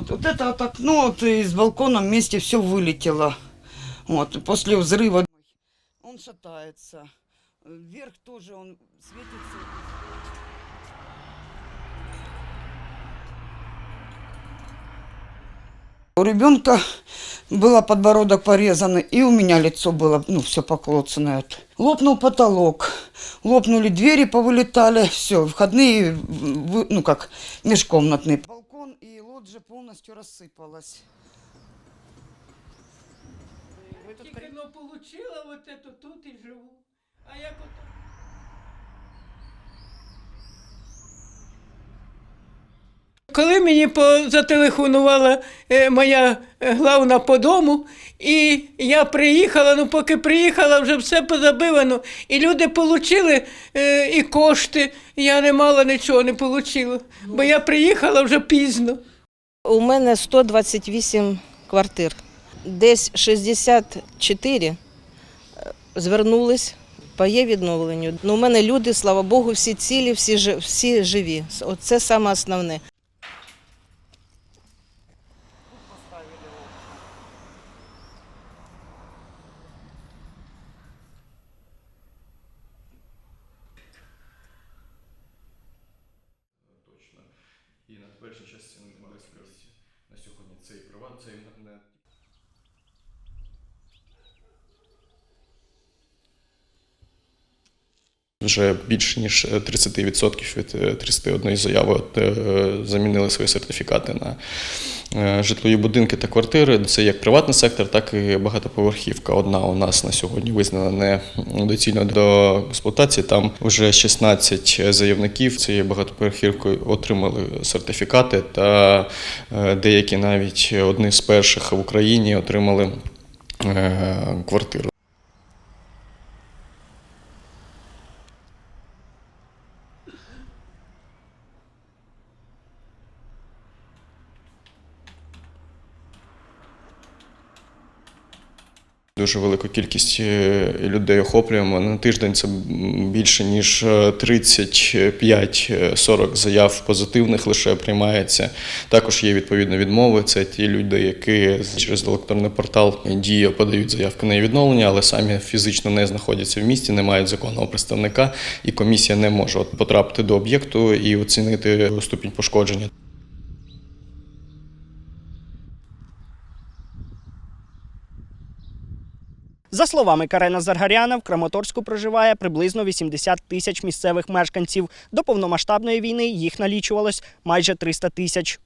Вот, вот это вот окно вот из балкона вместе все вылетело. Вот, после взрыва. Он шатается. Вверх тоже он светится. У ребенка было подбородок порезан, и у меня лицо было, ну, все поклоцанное. Лопнул потолок, лопнули двери, повылетали, все, входные, ну, как межкомнатные. Балкон и лоджия полностью рассыпалась. Тільки но получила вот эту тут і живу. А як от Коли мені зателефонувала е, моя е, главна по дому, і я приїхала, ну поки приїхала, вже все позабивано, і люди отримали е, і кошти, я не мала нічого, не отримала, бо я приїхала вже пізно. У мене 128 квартир. Десь 64 е, звернулись по є відновленню. Ну, у мене люди, слава Богу, всі цілі, всі, всі живі. Оце саме основне. І на теперішній час це. На сьогодні цей приват, це і не Вже більше ніж 30% від е, 31 заяви от, е, замінили свої сертифікати на е, житлові будинки та квартири. Це як приватний сектор, так і багатоповерхівка. Одна у нас на сьогодні визнана недоцільно до експлуатації. Там вже 16 заявників цієї багатоповерхівки отримали сертифікати, та е, деякі навіть одні з перших в Україні отримали е, квартиру. Дуже велику кількість е, людей охоплюємо. На тиждень це більше ніж е, 35-40 заяв позитивних лише приймається. Також є відповідно відмови. Це ті люди, які через електронний портал дія подають заявки на її відновлення, але самі фізично не знаходяться в місті, не мають законного представника, і комісія не може потрапити до об'єкту і оцінити ступінь пошкодження. За словами Карена Заргаряна, в Краматорську проживає приблизно 80 тисяч місцевих мешканців. До повномасштабної війни їх налічувалось майже 300 тисяч.